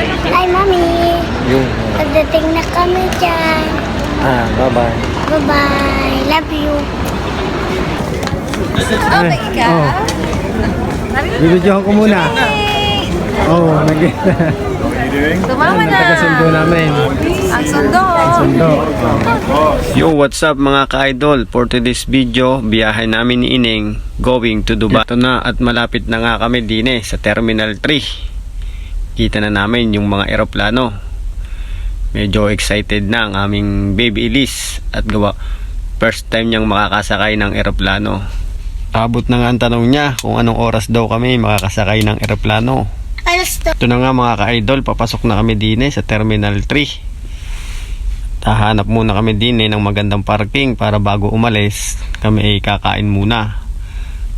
Hi, Mami. Yung, Pagdating na kami dyan. ah, bye-bye. Bye-bye. Love you. Okay, ikaw? Oh. Binidyohan ko muna. Oo, oh, nag Tumama na. taga-sundo namin. Ang sundo. Sundo. Yo, what's up mga ka-idol? For today's video, biyahe namin ni Ining going to Dubai. Ito na at malapit na nga kami din eh, sa Terminal 3. Kita na namin yung mga eroplano. Medyo excited na ang aming baby Elise at gawa first time niyang makakasakay ng eroplano. Abot na nga ang tanong niya kung anong oras daw kami makakasakay ng eroplano. Ito na nga mga ka-idol, papasok na kami din eh, sa Terminal 3. Tahanap muna kami din eh, ng magandang parking para bago umalis, kami ay kakain muna.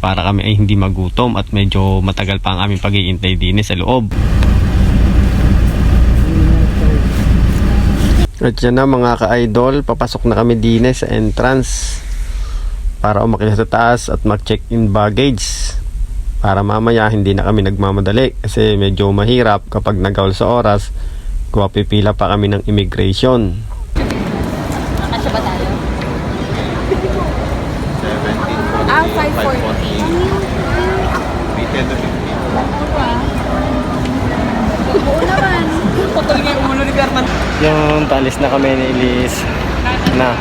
Para kami ay hindi magutom at medyo matagal pa ang aming pag-iintay din eh, sa loob. At yan na mga ka-idol, papasok na kami din eh, sa entrance para umakyat sa taas at mag-check-in baggage para mamaya hindi na kami nagmamadali kasi medyo mahirap kapag nagawal sa oras kung pipila pa kami ng immigration Kasya ba tayo? Ah, 540. Oo naman. Putol nga yung ulo ni Berman. yung talis na kami ni Elise na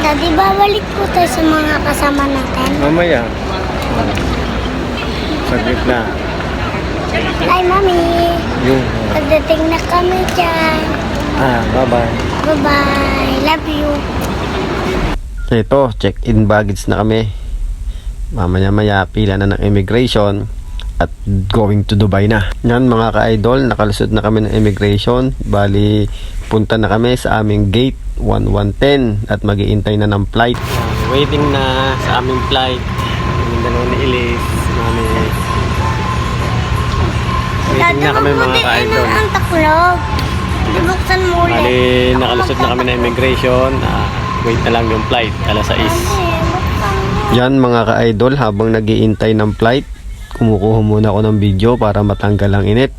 Daddy, babalik po tayo sa mga kasama natin. mamaya saglit na Hi, Mami. yung Pagdating na kami dyan. ah bye bye Bye-bye. Love you. ito check in baggage na kami mamaya maya pila na ng immigration at going to Dubai na. Yan mga ka-idol nakalusot na kami ng immigration. Bali punta na kami sa aming gate 1110 at mag-iintay na ng flight. Waiting na sa aming flight. Yung dalawa ni Elise mami waiting na kami mga ka-idol. ang taklog. Ibuksan mo ulit. bali nakalusot na kami ng immigration. Ah, wait na lang yung flight alas 6 Eh, buksan mo. Yan mga ka-idol, habang nagiintay ng flight, kumukuha muna ako ng video para matanggal ang init.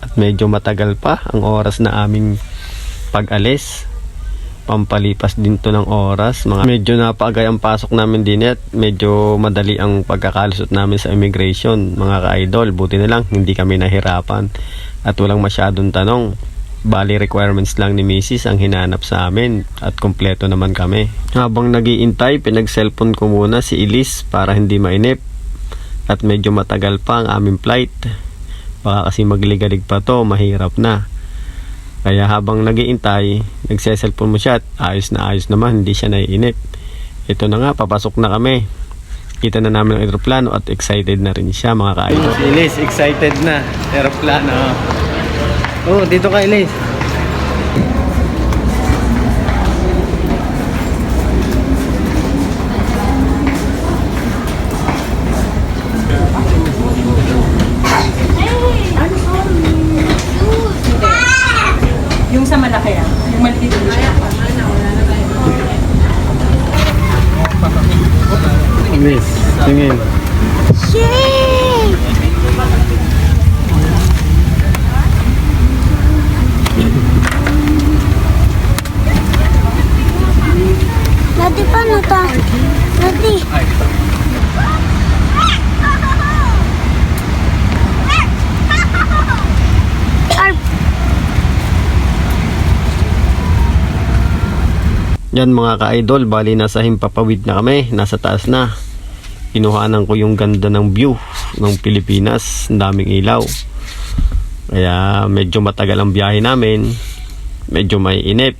At medyo matagal pa ang oras na aming pag-alis. Pampalipas din to ng oras. Mga medyo napagay ang pasok namin din at medyo madali ang pagkakalusot namin sa immigration. Mga ka-idol, buti na lang hindi kami nahirapan at walang masyadong tanong. Bali requirements lang ni Mrs. ang hinanap sa amin at kompleto naman kami. Habang nagiintay, pinag-cellphone ko muna si Elise para hindi mainip at medyo matagal pa ang aming flight. Baka kasi magligalig pa to, mahirap na. Kaya habang nagiintay, nagse-cellphone mo siya at ayos na ayos naman, hindi siya naiinip. Ito na nga, papasok na kami. Kita na namin ang aeroplano at excited na rin siya mga ka-idol. Elise, excited na. Aeroplano. Oh, dito ka Elise. Elise, tingin. Yay! Daddy, paano to? Daddy. Arp. Yan mga ka-idol, bali nasa himpapawid na kami, nasa taas na. Kinuhanan ko yung ganda ng view ng Pilipinas, ang daming ilaw. Kaya medyo matagal ang biyahe namin, medyo may inip.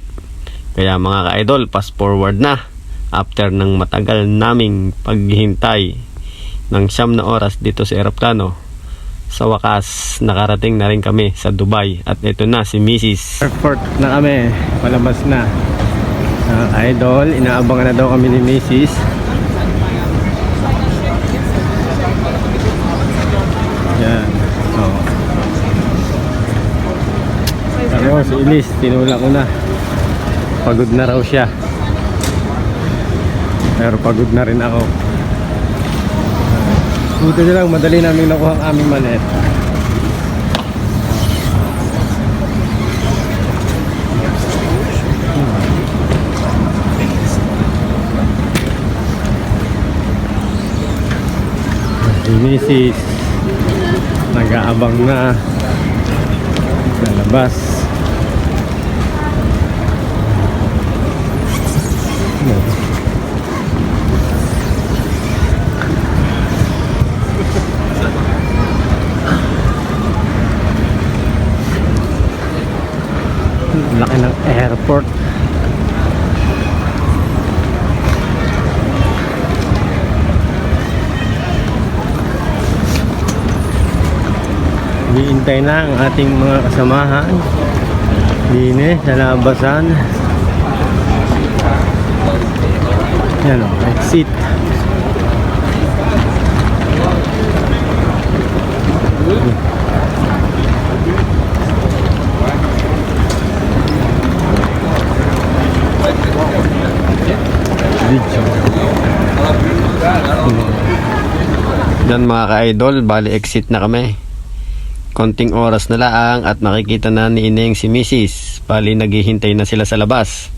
Kaya mga ka-idol, fast forward na. After ng matagal naming paghihintay ng siyam na oras dito sa aeroplano, sa wakas, nakarating na rin kami sa Dubai. At ito na si Mrs. Airport na kami, palabas na. Ah, idol, inaabangan na daw kami ni Mrs. ilis tinula ko na. Pagod na raw siya. Pero pagod na rin ako. Buti na lang madali namin nakuha ang aming maliit si misis nag-aabang na. Sa labas. Laki ng airport. Hiintay na ang ating mga kasamahan. Dine sa Yan o, exit. Yan mga ka-idol, bali exit na kami. Konting oras na lang at makikita na ni Ineng si Mrs. Bali naghihintay na sila sa labas.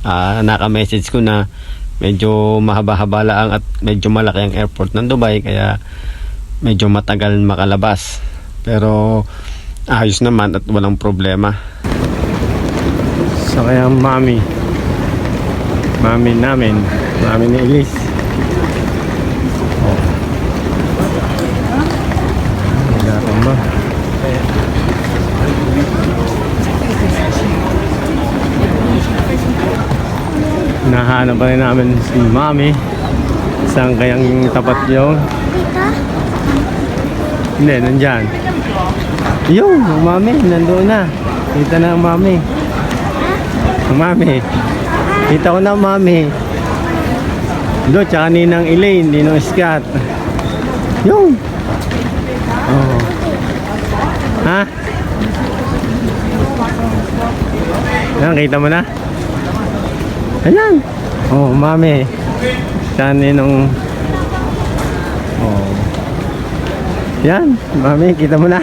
Ah, naka-message ko na medyo mahaba-haba lang at medyo malaki ang airport ng Dubai kaya medyo matagal makalabas. Pero ayos naman at walang problema. So kaya mami. Mami namin. Mami ni Elise. Oh. Wala rin ba? Nahanap pa rin namin si mami. Saan kayang tapat yun? Hindi, nandyan. Yung, ang mami, nandoon na. Kita na ang mami. Mami. Kita ko na ang mami. Doon, tsaka ninang Elaine, ninong Scott. Yung. Oh. Ha? Yan, kita mo na? Ayan. Oh, mami. Tsaka ninong... Oh. Yan, mami, kita mo na.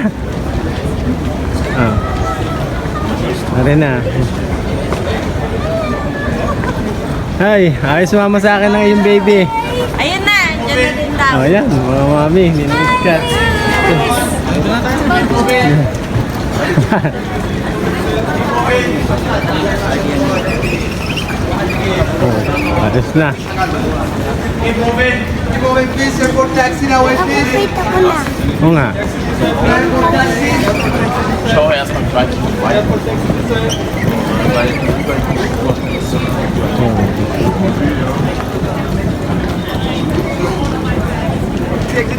Ah. Are na. Ay, ayos mama sa akin ng iyong baby. Ayun na, dyan na din daw. Oh, yan, mga mami, ninuskat. oh, ayos na. Keep moving. Keep moving, please. Airport taxi now, wait, please. Nakita ko na. Oo nga.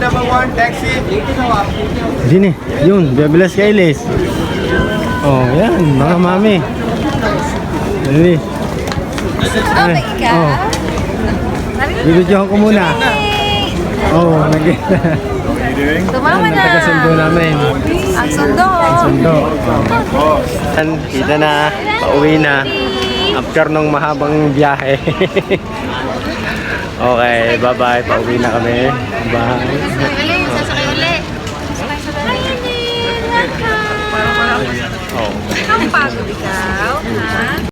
Number one, taxi. Dini, yun, bebelas kay Liz. Oh, yan, mga mami. Dali. Okay ka? Oh, bibidyohan ko muna. Oh, nag Tumama na. Nagkasundo namin. Ang sundo. Sundo. Oh. Kita na, pauwi na. After nung mahabang biyahe. okay, bye-bye. Pauwi na kami. Bye. Sasakay ulit, sasakay ulit. Oh. Ang pagod ikaw, ha?